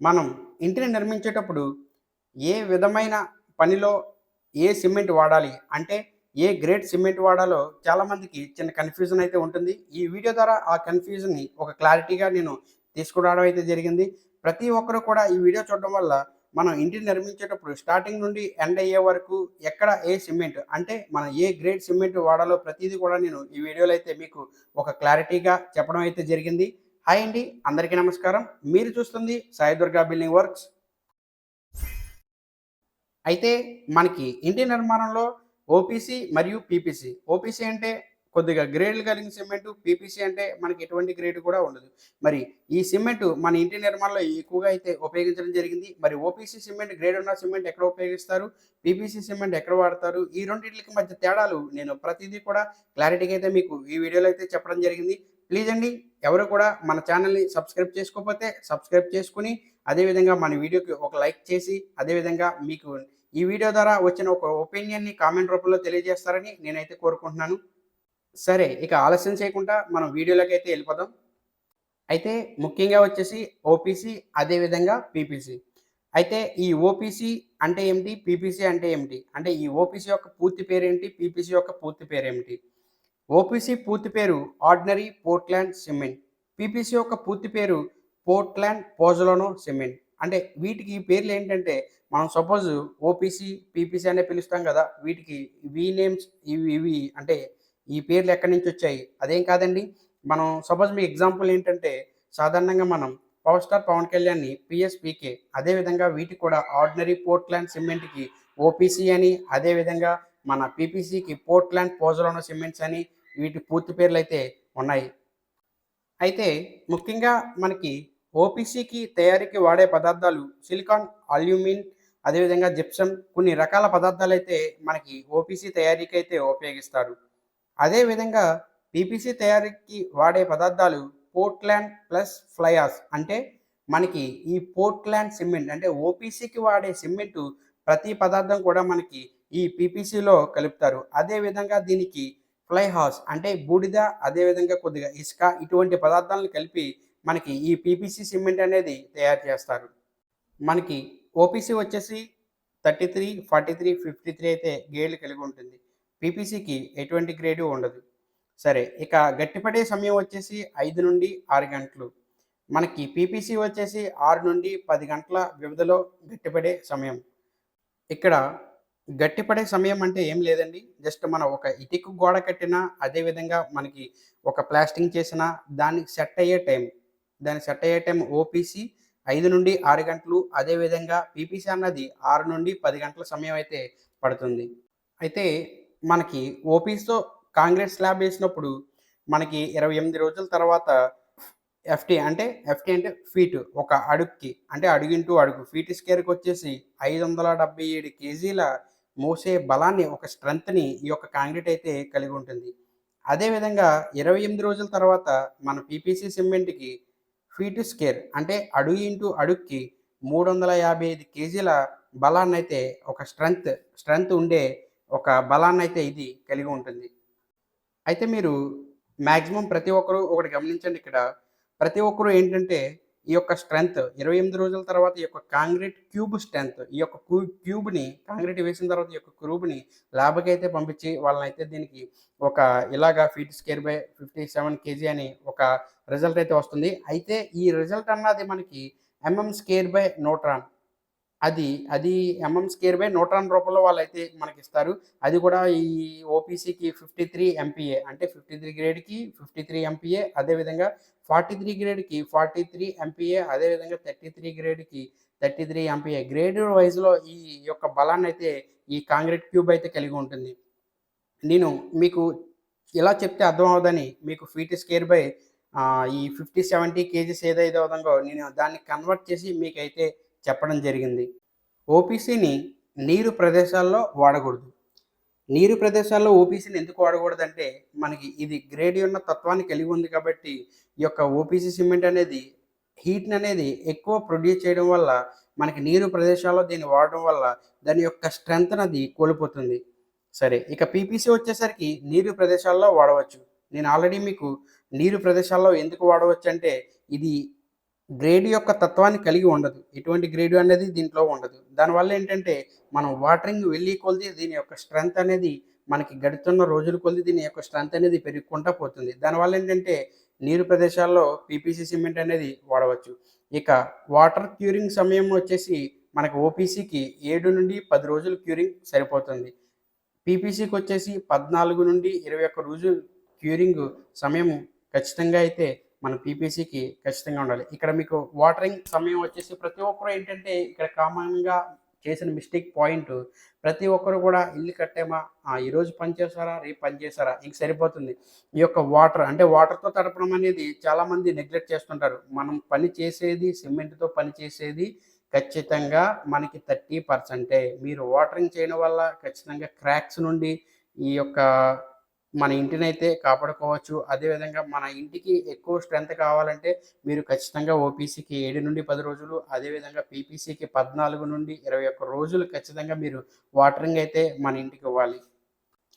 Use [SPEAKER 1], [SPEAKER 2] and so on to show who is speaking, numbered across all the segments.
[SPEAKER 1] మనం ఇంటిని నిర్మించేటప్పుడు ఏ విధమైన పనిలో ఏ సిమెంట్ వాడాలి? అంటే ఏ గ్రేడ్ సిమెంట్ వాడాలో చాలామందికి చిన్న కన్ఫ్యూజన్ అయితే ఉంటుంది. ఈ వీడియో ద్వారా ఆ కన్ఫ్యూజన్ని ఒక క్లారిటీగా నేను తీసుకురావడం అయితే జరిగింది. ప్రతి ఒక్కరు కూడా ఈ వీడియో చూడడం వల్ల మనం ఇంటిని నిర్మించేటప్పుడు స్టార్టింగ్ నుండి ఎండ్ అయ్యే వరకు ఎక్కడ ఏ సిమెంట్ అంటే మనం ఏ గ్రేడ్ సిమెంట్ వాడాలో ప్రతిదీ కూడా నేను ఈ వీడియోలో అయితే మీకు ఒక క్లారిటీగా చెప్పడం అయితే జరిగింది. హాయ్ అండి అందరికీ నమస్కారం. మీరు చూస్తుంది సాయి దుర్గా బిల్డింగ్ వర్క్స్. అయితే మనకి ఇంటి నిర్మాణంలో ఓపీసీ మరియు పీపీసీ ఓపీసీ అంటే కొద్దిగా గ్రేడ్లు కలిగిన సిమెంట్ పీపీసీ అంటే మనకి ఎటువంటి గ్రేడ్ కూడా ఉండదు. మరి ఈ సిమెంట్ మన ఇంటి నిర్మాణంలో ఎక్కువగా అయితే ఉపయోగించడం జరిగింది. మరి ఓపీసీ సిమెంట్ గ్రేడ్ ఉన్న సిమెంట్ ఎక్కడ ఉపయోగిస్తారు? పీపీసీ సిమెంట్ ఎక్కడ వాడతారు? ఈ రెండింటికి మధ్య తేడాలు నేను ప్రతిదీ కూడా క్లారిటీగా అయితే మీకు ఈ వీడియోలో అయితే చెప్పడం జరిగింది. ప్లీజ్ అండి ఎవరు కూడా మన ఛానల్ని సబ్స్క్రైబ్ చేసుకోకపోతే సబ్స్క్రైబ్ చేసుకుని అదేవిధంగా మన వీడియోకి ఒక లైక్ చేసి అదేవిధంగా మీకు ఈ వీడియో ద్వారా వచ్చిన ఒక ఒపీనియన్ని కామెంట్ రూపంలో తెలియజేస్తారని నేనైతే కోరుకుంటున్నాను. సరే ఇక ఆలస్యం చేయకుండా మనం వీడియోలోకి అయితే వెళ్ళిపోదాం. అయితే ముఖ్యంగా వచ్చేసి ఓపీసీ అదేవిధంగా పీపీసీ. అయితే ఈ ఓపీసీ అంటే ఏమిటి? పీపీసీ అంటే ఏమిటి? అంటే ఈ ఓపీసీ యొక్క పూర్తి పేరు ఏంటి పీపీసీ యొక్క పూర్తి పేరు ఏమిటి ఓపీసీ పూర్తి పేరు ఆర్డినరీ పోర్ట్లాండ్ సిమెంట్. పీపీసీ యొక్క పూర్తి పేరు పోర్ట్లాండ్ పోజలోనో సిమెంట్. అంటే వీటికి పేర్లు ఏంటంటే మనం సపోజ్ ఓపీసీ పీపీసీ అనే పిలుస్తాం కదా వీటికి వీ నేమ్స్ ఇవి ఇవి అంటే ఈ పేర్లు ఎక్కడి నుంచి వచ్చాయి? అదేం కాదండి. మనం సపోజ్ మీ ఎగ్జాంపుల్ ఏంటంటే సాధారణంగా మనం పవర్ స్టార్ పవన్ కళ్యాణ్ని పిఎస్పీకే అదేవిధంగా వీటికి కూడా ఆర్డినరీ పోర్ట్లాండ్ సిమెంట్కి ఓపీసీ అని అదేవిధంగా మన పీపీసీకి పోర్ట్లాండ్ పోజలోనో సిమెంట్స్ అని వీటి పూర్తి పేర్లు అయితే ఉన్నాయి. అయితే ముఖ్యంగా మనకి ఓపీసీకి తయారీకి వాడే పదార్థాలు సిలికాన్ అల్యూమిన్ అదేవిధంగా జిప్సం కొన్ని రకాల పదార్థాలు అయితే మనకి ఓపీసీ తయారీకి అయితే ఉపయోగిస్తారు. అదేవిధంగా పీపీసీ తయారీకి వాడే పదార్థాలు పోర్ట్లాండ్ ప్లస్ ఫ్లయాస్ అంటే మనకి ఈ పోర్ట్లాండ్ సిమెంట్ అంటే ఓపీసీకి వాడే సిమెంటు ప్రతి పదార్థం కూడా మనకి ఈ పీపీసీలో కలుపుతారు. అదేవిధంగా దీనికి ఫ్లై హాస్ అంటే బూడిద అదేవిధంగా కొద్దిగా ఇసుక ఇటువంటి పదార్థాలను కలిపి మనకి ఈ పీపీసీ సిమెంట్ అనేది తయారు చేస్తారు. మనకి ఓపీసీ వచ్చేసి thirty three forty three fifty three అయితే గేర్లు కలిగి ఉంటుంది. పీపీసీకి ఎటువంటి గ్రేడు ఉండదు. సరే ఇక గట్టిపడే సమయం వచ్చేసి ఐదు నుండి ఆరు గంటలు. మనకి పీపీసీ వచ్చేసి ఆరు నుండి పది గంటల వ్యవధిలో గట్టిపడే సమయం. ఇక్కడ గట్టిపడే సమయం అంటే ఏం లేదండి. జస్ట్ మనం ఒక ఇటుకు గోడ కట్టినా అదేవిధంగా మనకి ఒక ప్లాస్టింగ్ చేసినా దానికి సెట్ అయ్యే టైం. దానికి సెట్ అయ్యే టైం ఓపీసీ ఐదు నుండి ఆరు గంటలు. అదేవిధంగా పీపీసీ అన్నది ఆరు నుండి పది గంటల సమయం అయితే పడుతుంది. అయితే మనకి ఓపీసీతో కాంగ్రెస్ స్లాబ్ వేసినప్పుడు మనకి ఇరవై ఎనిమిది రోజుల తర్వాత ఎఫ్టీ అంటే ఎఫ్టీ అంటే ఫీట్ ఒక అడుగుకి అంటే అడుగింటూ అడుగు ఫీట్ స్కేర్కి వచ్చేసి ఐదు వందల డెబ్బై ఏడు కేజీల మోసే బలాన్ని ఒక స్ట్రెంత్ని ఈ యొక్క కాంక్రీట్ అయితే కలిగి ఉంటుంది. అదేవిధంగా ఇరవై ఎనిమిది రోజుల తర్వాత మన పీపీసీ సిమెంట్కి ఫీటు స్కేర్ అంటే అడుగు ఇంటూ అడుగుకి మూడు వందల యాభై ఐదు కేజీల బలాన్ని అయితే ఒక స్ట్రెంగ్త్ స్ట్రెంగ్త్ ఉండే ఒక బలాన్ని అయితే ఇది కలిగి ఉంటుంది. అయితే మీరు మ్యాక్సిమం ప్రతి ఒక్కరూ ఒకటి గమనించండి ఇక్కడ. ప్రతి ఒక్కరూ ఏంటంటే ఈ యొక్క స్ట్రెంగ్త్ ఇరవై ఎనిమిది రోజుల తర్వాత ఈ యొక్క కాంక్రీట్ క్యూబ్ స్ట్రెంగ్త్ ఈ యొక్క క్యూబ్ని కాంక్రీట్ వేసిన తర్వాత ఈ యొక్క క్యూబ్ని ల్యాబ్కి అయితే పంపించి వాళ్ళని అయితే దీనికి ఒక ఇలాగా feet square by fifty seven K G అని ఒక రిజల్ట్ అయితే వస్తుంది. అయితే ఈ రిజల్ట్ అన్నది మనకి ఎంఎం స్కేర్ బై నోట్రాన్ అది అది ఎంఎం స్కేర్ బై నోట్రాన్ రూపంలో వాళ్ళు అయితే మనకి ఇస్తారు అది కూడా ఈ ఓపీసీకి fifty three M P A అంటే fifty three గ్రేడ్కి fifty three M P A అదేవిధంగా forty three గ్రేడ్కి forty three M P A అదేవిధంగా thirty three గ్రేడ్కి thirty three M P A grade వైజ్లో ఈ యొక్క బలాన్ని అయితే ఈ కాంక్రీట్ క్యూబ్ అయితే కలిగి ఉంటుంది. నేను మీకు ఇలా చెప్తే అర్థం అవదని మీకు ఫీట్ స్కేర్ బై ఈ ఫిఫ్టీ సెవెంటీ కేజీస్ ఏదైతే అవుతుందో నేను దాన్ని కన్వర్ట్ చేసి మీకైతే చెప్పడం జరిగింది. ఓపీసీని నీరు ప్రదేశాల్లో వాడకూడదు. నీరు ప్రదేశాల్లో ఓపీసీని ఎందుకు వాడకూడదంటే మనకి ఇది గ్రేడ్ ఉన్న తత్వాన్ని కలిగి ఉంది కాబట్టి ఈ యొక్క ఓపీసీ సిమెంట్ అనేది హీట్ని అనేది ఎక్కువ ప్రొడ్యూస్ చేయడం వల్ల మనకి నీరు ప్రదేశాల్లో దీన్ని వాడడం వల్ల దాని యొక్క స్ట్రెంగ్త్ అనేది కోల్పోతుంది. సరే ఇక పీపీసీ వచ్చేసరికి నీరు ప్రదేశాల్లో వాడవచ్చు. నేను ఆల్రెడీ మీకు నీరు ప్రదేశాల్లో ఎందుకు వాడవచ్చు అంటే ఇది గ్రేడ్ యొక్క తత్వాన్ని కలిగి ఉండదు. ఎటువంటి గ్రేడ్ అనేది దీంట్లో ఉండదు. దానివల్ల ఏంటంటే మనం వాటరింగ్ వెళ్ళి కొలిది దీని యొక్క స్ట్రెంగ్త్ అనేది మనకి గడుతున్న రోజుల కొలిది దీని యొక్క స్ట్రెంగ్త్ అనేది పెరుగుకుంటా పోతుంది. దానివల్ల ఏంటంటే నీరు ప్రదేశాల్లో పీపీసీ సిమెంట్ అనేది వాడవచ్చు. ఇక వాటర్ క్యూరింగ్ సమయం వచ్చేసి మనకు ఓపీసీకి ఏడు నుండి పది రోజులు క్యూరింగ్ సరిపోతుంది. పీపీసీకి వచ్చేసి పద్నాలుగు నుండి ఇరవై ఒక్క రోజులు క్యూరింగ్ సమయం ఖచ్చితంగా అయితే మన పీపీసీకి ఖచ్చితంగా ఉండాలి. ఇక్కడ మీకు వాటరింగ్ సమయం వచ్చేసి ప్రతి ఒక్కరు ఏంటంటే ఇక్కడ కామన్గా చేసిన మిస్టేక్ పాయింట్ ప్రతి ఒక్కరు కూడా ఇల్లు కట్టామా ఆ, ఈరోజు పనిచేస్తారా రేపు పనిచేస్తారా ఇంక సరిపోతుంది. ఈ యొక్క వాటర్ అంటే వాటర్తో తడపడం అనేది చాలామంది నెగ్లెక్ట్ చేస్తుంటారు. మనం పని చేసేది సిమెంట్తో పని చేసేది ఖచ్చితంగా మనకి థర్టీ పర్సెంటే. మీరు వాటరింగ్ చేయడం వల్ల ఖచ్చితంగా క్రాక్స్ నుండి ఈ యొక్క మన ఇంటినైతే కాపాడుకోవచ్చు. అదేవిధంగా మన ఇంటికి ఎక్కువ స్ట్రెంత్ కావాలంటే మీరు ఖచ్చితంగా ఓపీసీకి ఏడు నుండి పది రోజులు అదేవిధంగా పీపీసీకి పద్నాలుగు నుండి ఇరవై ఒక్క రోజులు ఖచ్చితంగా మీరు వాటరింగ్ అయితే మన ఇంటికి ఇవ్వాలి.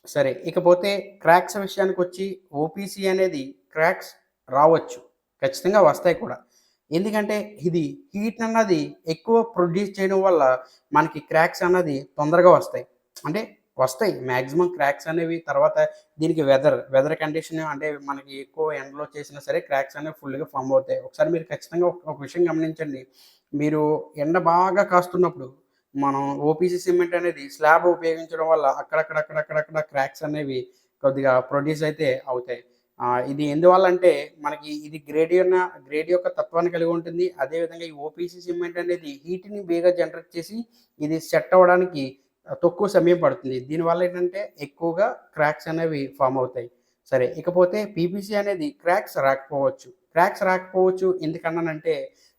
[SPEAKER 1] సరే ఇకపోతే క్రాక్స్ విషయానికి వచ్చి ఓపీసీ అనేది క్రాక్స్ రావచ్చు. ఖచ్చితంగా వస్తాయి కూడా. ఎందుకంటే ఇది హీట్ అన్నది ఎక్కువ ప్రొడ్యూస్ చేయడం వల్ల మనకి క్రాక్స్ అన్నది తొందరగా వస్తాయి. అంటే వస్తాయి. మ్యాక్సిమం క్రాక్స్ అనేవి తర్వాత దీనికి వెదర్ వెదర్ కండిషన్ అంటే మనకి ఎక్కువ ఎండలో చేసినా సరే క్రాక్స్ అనేవి ఫుల్గా ఫామ్ అవుతాయి. ఒకసారి మీరు ఖచ్చితంగా ఒక విషయం గమనించండి. మీరు ఎండ బాగా కాస్తున్నప్పుడు మనం ఓపీసీ సిమెంట్ అనేది స్లాబ్ ఉపయోగించడం వల్ల అక్కడక్కడక్కడక్కడక్కడ క్రాక్స్ అనేవి కొద్దిగా ప్రొడ్యూస్ అయితే అవుతాయి. ఇది ఎందువల్ల అంటే మనకి ఇది గ్రేడ్ యొక్క గ్రేడ్ యొక్క తత్వాన్ని కలిగి ఉంటుంది. అదేవిధంగా ఈ ఓపీసీ సిమెంట్ అనేది హీట్ని బేగా జనరేట్ చేసి ఇది సెట్ అవ్వడానికి తక్కువ సమయం పడుతుంది. దీనివల్ల ఏంటంటే ఎక్కువగా క్రాక్స్ అనేవి ఫామ్ అవుతాయి. సరే ఇకపోతే పీపీసీ అనేది క్రాక్స్ రాకపోవచ్చు. క్రాక్స్ రాకపోవచ్చు ఎందుకన్నానంటే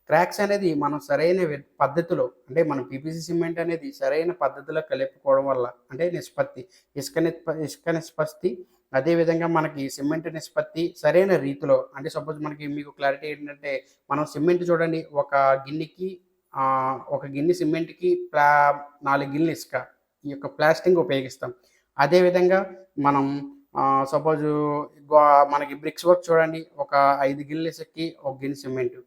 [SPEAKER 1] క్రాక్స్ అనేది మనం సరైన వి- పద్ధతిలో అంటే మనం పీపీసీ సిమెంట్ అనేది సరైన పద్ధతిలో కలుపుకోవడం వల్ల అంటే నిష్పత్తి ఇసుక నిష్ప ఇసుక నిష్పత్తి అదేవిధంగా మనకి సిమెంట్ నిష్పత్తి సరైన రీతిలో అంటే సపోజ్ మనకి మీకు క్లారిటీ ఏంటంటే మనం సిమెంట్ చూడండి ఒక గిన్నెకి ఒక గిన్నె సిమెంట్కి ప్లా నాలుగు గిన్నెలు ఇసుక ఈ యొక్క ప్లాస్టింగ్ ఉపయోగిస్తాం. అదేవిధంగా మనం సపోజ్ మనకి బ్రిక్స్ వర్క్ చూడండి ఒక ఐదు గిన్నెలు ఇసుకకి ఒక గిన్నె సిమెంట్.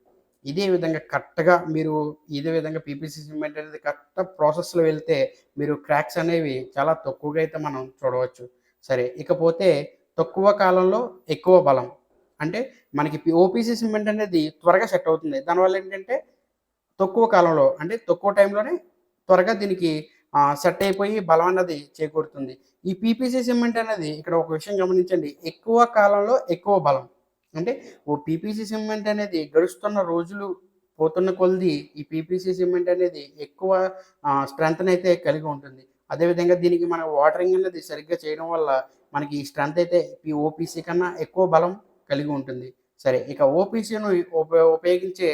[SPEAKER 1] ఇదే విధంగా కరెక్ట్గా మీరు ఇదే విధంగా పీపీసీ సిమెంట్ అనేది కరెక్ట్ ప్రాసెస్లో వెళ్తే మీరు క్రాక్స్ అనేవి చాలా తక్కువగా అయితే మనం చూడవచ్చు. సరే ఇకపోతే తక్కువ కాలంలో ఎక్కువ బలం. అంటే మనకి ఓపీసీ సిమెంట్ అనేది త్వరగా సెట్ అవుతుంది. దానివల్ల ఏంటంటే తక్కువ కాలంలో అంటే తక్కువ టైంలోనే త్వరగా దీనికి సెట్ అయిపోయి బలం అన్నది చేకూరుతుంది. ఈ పీపీసీ సిమెంట్ అనేది ఇక్కడ ఒక విషయం గమనించండి. ఎక్కువ కాలంలో ఎక్కువ బలం. అంటే ఓ పీపీసీ సిమెంట్ అనేది గడుస్తున్న రోజులు పోతున్న కొలది ఈ పీపీసీ సిమెంట్ అనేది ఎక్కువ స్ట్రెంగ్త్ అయితే కలిగి ఉంటుంది. అదేవిధంగా దీనికి మన వాటరింగ్ అనేది సరిగ్గా చేయడం వల్ల మనకి ఈ స్ట్రెంగ్త్ అయితే ఈ ఓపీసీ కన్నా ఎక్కువ బలం కలిగి ఉంటుంది. సరే ఇక ఓపీసీను ఉపయోగించే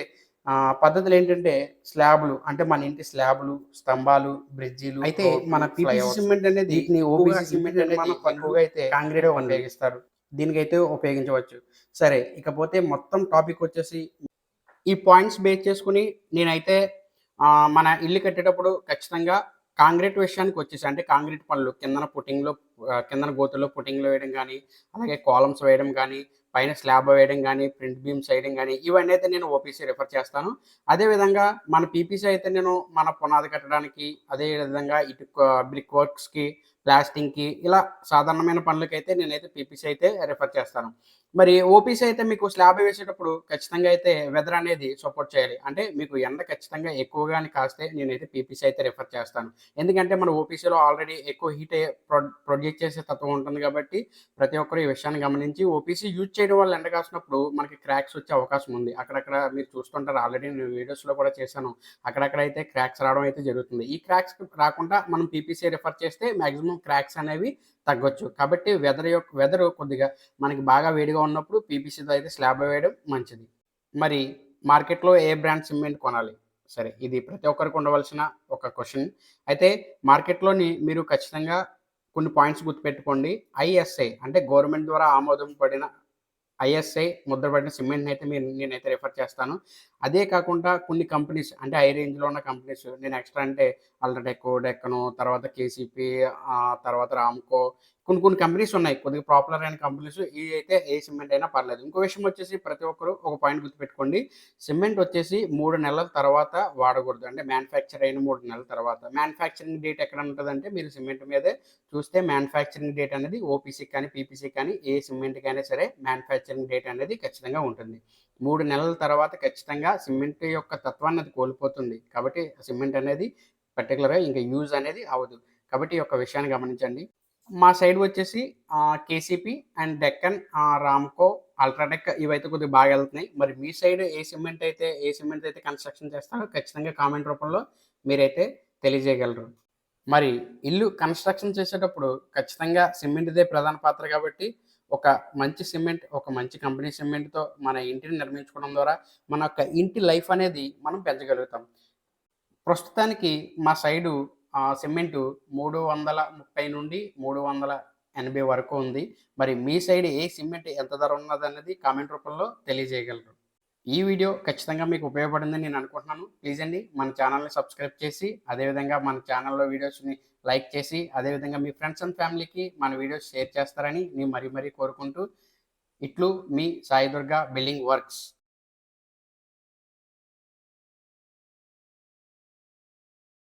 [SPEAKER 1] పద్ధతులు ఏంటంటే స్లాబ్లు అంటే మన ఇంటి స్లాబ్లు స్తంభాలు బ్రిడ్జిలు అయితే మన పీపీసీ సిమెంట్ అనేది వీటిని ఓపీసీ సిమెంట్ అనేది ఎక్కువగా అయితే కాంక్రీట్ ఉపయోగిస్తారు. దీనికైతే ఉపయోగించవచ్చు. సరే ఇకపోతే మొత్తం టాపిక్ వచ్చేసి ఈ పాయింట్స్ బేస్ చేసుకుని నేనైతే మన ఇల్లు కట్టేటప్పుడు ఖచ్చితంగా కాంక్రీట్ విషయానికి వచ్చేసి అంటే కాంక్రీట్ పనులు కిందన పుట్టింగ్లో కిందన గోతుల్లో పుట్టింగ్లో వేయడం కానీ అలాగే కాలమ్స్ వేయడం కానీ పైన స్లాబ్ వేయడం కానీ ప్రింట్ బీమ్స్ వేయడం కానీ ఇవన్నీ అయితే నేను ఓపీసీ రిఫర్ చేస్తాను. అదేవిధంగా మన పీపీసీ అయితే నేను మన పునాది కట్టడానికి అదేవిధంగా ఇటు బ్రిక్ వర్క్స్కి ప్లాస్టింగ్కి ఇలా సాధారణమైన పనులకైతే నేనైతే పీపీసీ అయితే రిఫర్ చేస్తాను. మరి ఓపీసీ అయితే మీకు స్లాబ్ వేసేటప్పుడు ఖచ్చితంగా అయితే వెదర్ అనేది సపోర్ట్ చేయాలి. అంటే మీకు ఎండ ఖచ్చితంగా ఎక్కువగానే కాస్తే నేనైతే పీపీసీ అయితే రిఫర్ చేస్తాను. ఎందుకంటే మన ఓపీసీలో ఆల్రెడీ ఎక్కువ హీట్ ప్రొడ్యూస్ చేసే తత్వం ఉంటుంది కాబట్టి ప్రతి ఒక్కరు ఈ విషయాన్ని గమనించి ఓపీసీ యూజ్ చేయడం వల్ల ఎండ కాసినప్పుడు మనకి క్రాక్స్ వచ్చే అవకాశం ఉంది. అక్కడక్కడ మీరు చూస్తుంటారు ఆల్రెడీ నేను వీడియోస్లో కూడా చేశాను. అక్కడక్కడ అయితే క్రాక్స్ రావడం అయితే జరుగుతుంది. ఈ క్రాక్స్ రాకుండా మనం పీపీసీ రిఫర్ చేస్తే మాక్సిమం క్రాక్స్ అనేవి తగ్గొచ్చు. కాబట్టి వెదర్ యొక్క వెదరు కొద్దిగా మనకి బాగా వేడిగా ఉన్నప్పుడు పీపీసీతో అయితే స్లాబ్ వేయడం మంచిది. మరి మార్కెట్లో ఏ బ్రాండ్ సిమెంట్ కొనాలి? సరే ఇది ప్రతి ఒక్కరికి ఉండవలసిన ఒక క్వశ్చన్ అయితే మార్కెట్లోని మీరు ఖచ్చితంగా కొన్ని పాయింట్స్ గుర్తుపెట్టుకోండి. ఐఎస్ఐ అంటే గవర్నమెంట్ ద్వారా ఆమోదం పడిన ఐఎస్ఐ ముద్రపడిన సిమెంట్ని అయితే మీరు నేనైతే రిఫర్ చేస్తాను. అదే కాకుండా కొన్ని కంపెనీస్ అంటే హై రేంజ్లో ఉన్న కంపెనీస్ నేను ఎక్స్ట్రా అంటే అల్ట్రాటెక్ డెక్కను తర్వాత కేసీపీ తర్వాత రామ్కో కొన్ని కొన్ని కంపెనీస్ ఉన్నాయి. కొద్దిగా పాపులర్ అయిన కంపెనీస్ ఇవి అయితే ఏ సిమెంట్ అయినా పర్లేదు. ఇంకో విషయం వచ్చేసి ప్రతి ఒక్కరు ఒక పాయింట్ గుర్తుపెట్టుకోండి. సిమెంట్ వచ్చేసి మూడు నెలల తర్వాత వాడకూడదు. అంటే మ్యానుఫ్యాక్చర్ అయిన మూడు నెలల తర్వాత. మ్యానుఫ్యాక్చరింగ్ డేట్ ఎక్కడ ఉంటుందంటే మీరు సిమెంట్ మీదే చూస్తే మ్యానుఫ్యాక్చరింగ్ డేట్ అనేది ఓపీసీ కానీ పీపీసీ కానీ ఏ సిమెంట్కి అయినా సరే మ్యానుఫ్యాక్చరింగ్ డేట్ అనేది ఖచ్చితంగా ఉంటుంది. మూడు నెలల తర్వాత ఖచ్చితంగా సిమెంట్ యొక్క తత్వాన్ని అది కోల్పోతుంది. కాబట్టి సిమెంట్ అనేది పర్టికులర్గా ఇంకా యూజ్ అనేది అవ్వదు. కాబట్టి ఈ యొక్క విషయాన్ని గమనించండి. మా సైడ్ వచ్చేసి KCP and Deccan Ramco UltraTech ఇవైతే కొద్దిగా బాగా వెళ్తున్నాయి. మరి మీ సైడ్ ఏ సిమెంట్ అయితే ఏ సిమెంట్ అయితే కన్స్ట్రక్షన్ చేస్తారో ఖచ్చితంగా కామెంట్ రూపంలో మీరైతే తెలియజేయగలరు. మరి ఇల్లు కన్స్ట్రక్షన్ చేసేటప్పుడు ఖచ్చితంగా సిమెంట్దే ప్రధాన పాత్ర కాబట్టి ఒక మంచి సిమెంట్ ఒక మంచి కంపెనీ సిమెంట్తో మన ఇంటిని నిర్మించుకోవడం ద్వారా మన యొక్క ఇంటి లైఫ్ అనేది మనం పెంచగలుగుతాం. ప్రస్తుతానికి మా సైడు సిమెంటు మూడు వందల ముప్పై నుండి మూడు వందల ఎనభై వరకు ఉంది. మరి మీ సైడ్ ఏ సిమెంట్ ఎంత ధర ఉన్నదన్నది కామెంట్ రూపంలో తెలియజేయగలరు. ఈ వీడియో ఖచ్చితంగా మీకు ఉపయోగపడిందని నేను అనుకుంటున్నాను. ప్లీజ్ అండి మన ఛానల్ని సబ్స్క్రైబ్ చేసి అదేవిధంగా మన ఛానల్లో వీడియోస్ని లైక్ చేసి అదేవిధంగా మీ ఫ్రెండ్స్ అండ్ ఫ్యామిలీకి మన వీడియోస్ షేర్ చేస్తారని నేను మరీ మరీ కోరుకుంటూ ఇట్లు మీ సాయి దుర్గా బిల్డింగ్ వర్క్స్.